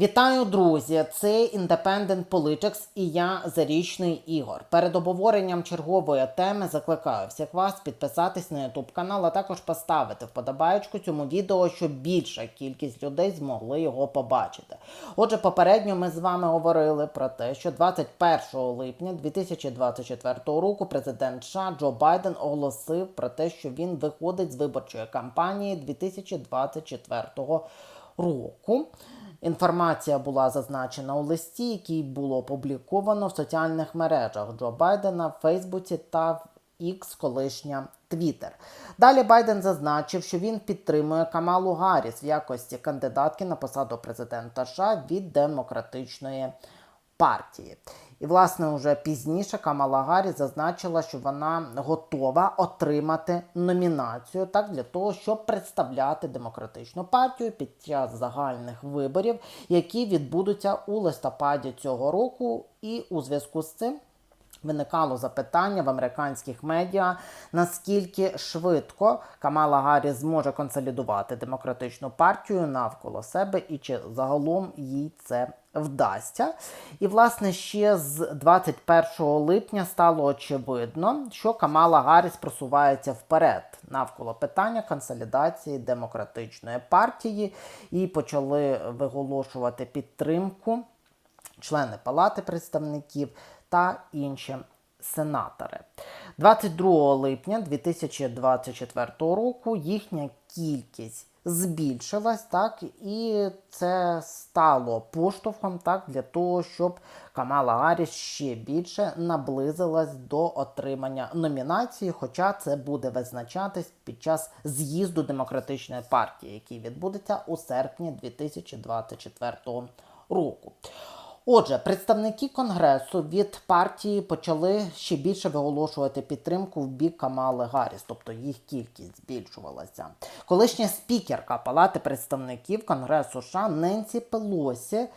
Вітаю, друзі! Це Independent Politics і я Зарічний Ігор. Перед обговоренням чергової теми закликаю всіх вас підписатись на YouTube канал, а також поставити вподобаєчку цьому відео, щоб більша кількість людей змогли його побачити. Отже, попередньо ми з вами говорили про те, що 21 липня 2024 року президент США Джо Байден оголосив про те, що він виходить з виборчої кампанії 2024 року. Інформація була зазначена у листі, який було опубліковано в соціальних мережах Джо Байдена в Фейсбуці та в X, колишня Твіттер. Далі Байден зазначив, що він підтримує Камалу Гарріс в якості кандидатки на посаду президента США від демократичної партії. І, власне, уже пізніше Камала Гаррі зазначила, що вона готова отримати номінацію так для того, щоб представляти демократичну партію під час загальних виборів, які відбудуться у листопаді цього року. І у зв'язку з цим Виникало запитання в американських медіа, наскільки швидко Камала Гарріс зможе консолідувати демократичну партію навколо себе, і чи загалом їй це вдасться. І, власне, ще з 21 липня стало очевидно, що Камала Гарріс просувається вперед навколо питання консолідації демократичної партії, і почали виголошувати підтримку члени Палати представників та інші сенатори. 22 липня 2024 року їхня кількість збільшилась, так, і це стало поштовхом так, для того, щоб Камала Гарріс ще більше наблизилась до отримання номінації, хоча це буде визначатись під час з'їзду демократичної партії, який відбудеться у серпні 2024 року. Отже, представники конгресу від партії почали ще більше виголошувати підтримку в бік Камали Гарріс, тобто їх кількість збільшувалася. Колишня спікерка Палати представників Конгресу США Ненсі Пелосі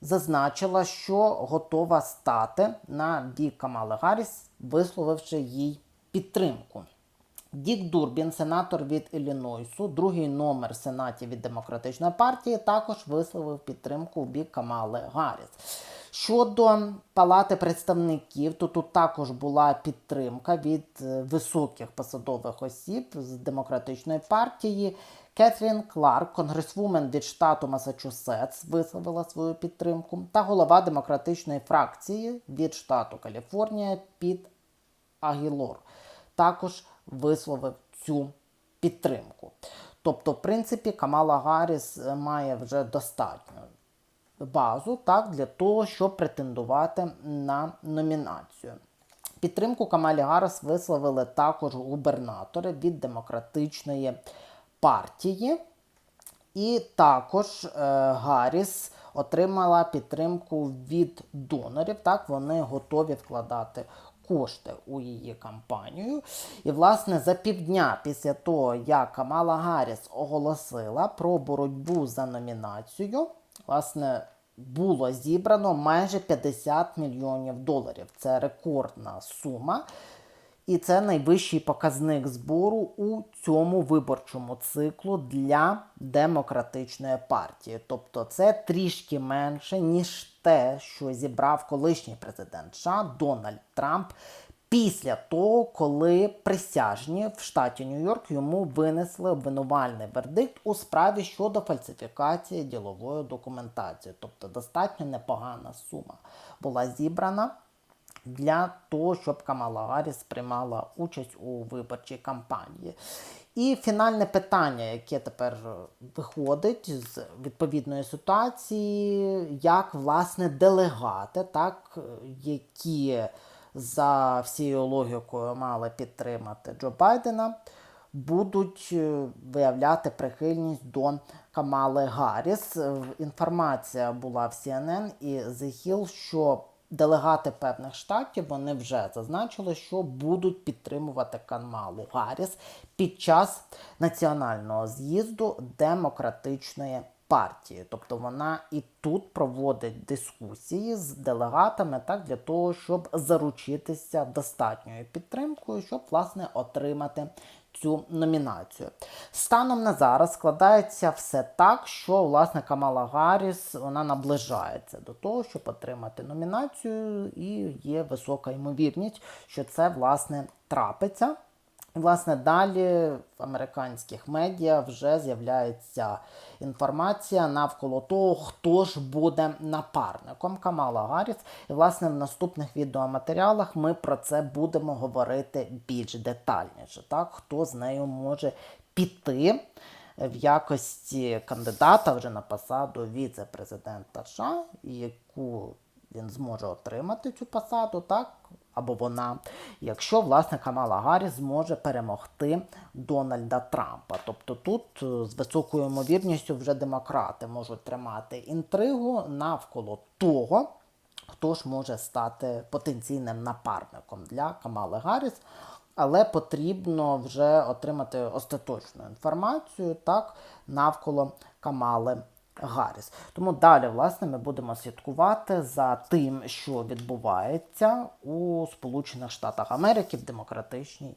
зазначила, що готова стати на бік Камали Гарріс, висловивши їй підтримку. Дік Дурбін, сенатор від Іллінойсу, другий номер в Сенаті від Демократичної партії, також висловив підтримку в бік Камали Гарріс. Щодо Палати представників, то тут також була підтримка від е, високих посадових осіб з демократичної партії. Кетрін Кларк, конгресвумен від штату Масачусетс, висловила свою підтримку, та голова демократичної фракції від штату Каліфорнія Піт Агілор також висловив цю підтримку. Тобто, в принципі, Камала Гарріс має вже достатньо базу так, для того, щоб претендувати на номінацію. Підтримку Камалі Гарріс висловили також губернатори від демократичної партії. І також е, Гарріс отримала підтримку від донорів. Так, вони готові вкладати кошти у її кампанію. І, власне, за півдня після того, як Камала Гарріс оголосила про боротьбу за номінацію, власне, було зібрано майже 50 мільйонів доларів. Це рекордна сума. І це найвищий показник збору у цьому виборчому циклу для демократичної партії. Тобто це трішки менше, ніж те, що зібрав колишній президент США Дональд Трамп після того, коли присяжні в штаті Нью-Йорк йому винесли обвинувальний вердикт у справі щодо фальсифікації ділової документації. Тобто достатньо непогана сума була зібрана для того, щоб Камала Гарріс приймала участь у виборчій кампанії. І фінальне питання, яке тепер виходить з відповідної ситуації, як власне делегати, так, які за всією логікою мали підтримати Джо Байдена, будуть е, виявляти прихильність до Камали Гарріс. Інформація була в CNN і The Hill, що делегати певних штатів вони вже зазначили, що будуть підтримувати Камалу Гарріс під час національного з'їзду демократичної партії. Тобто вона і тут проводить дискусії з делегатами так для того, щоб заручитися достатньою підтримкою, щоб власне отримати цю номінацію. Станом на зараз складається все так, що власне Камала Гарріс вона наближається до того, щоб отримати номінацію, і є висока ймовірність, що це власне трапиться. Власне, далі в американських медіа вже з'являється інформація навколо того, хто ж буде напарником Камала Гарріс. І, власне, в наступних відеоматеріалах ми про це будемо говорити більш детальніше. Так? Хто з нею може піти в якості кандидата вже на посаду віце-президента США, яку він зможе отримати цю посаду, так? Або вона, якщо власне Камала Гарріс зможе перемогти Дональда Трампа. Тобто тут е, з високою ймовірністю вже демократи можуть тримати інтригу навколо того, хто ж може стати потенційним напарником для Камали Гарріс. Але потрібно вже отримати остаточну інформацію так, навколо Камали Гарріс. Тому далі, власне, ми будемо слідкувати за тим, що відбувається у Сполучених Штатах Америки в демократичній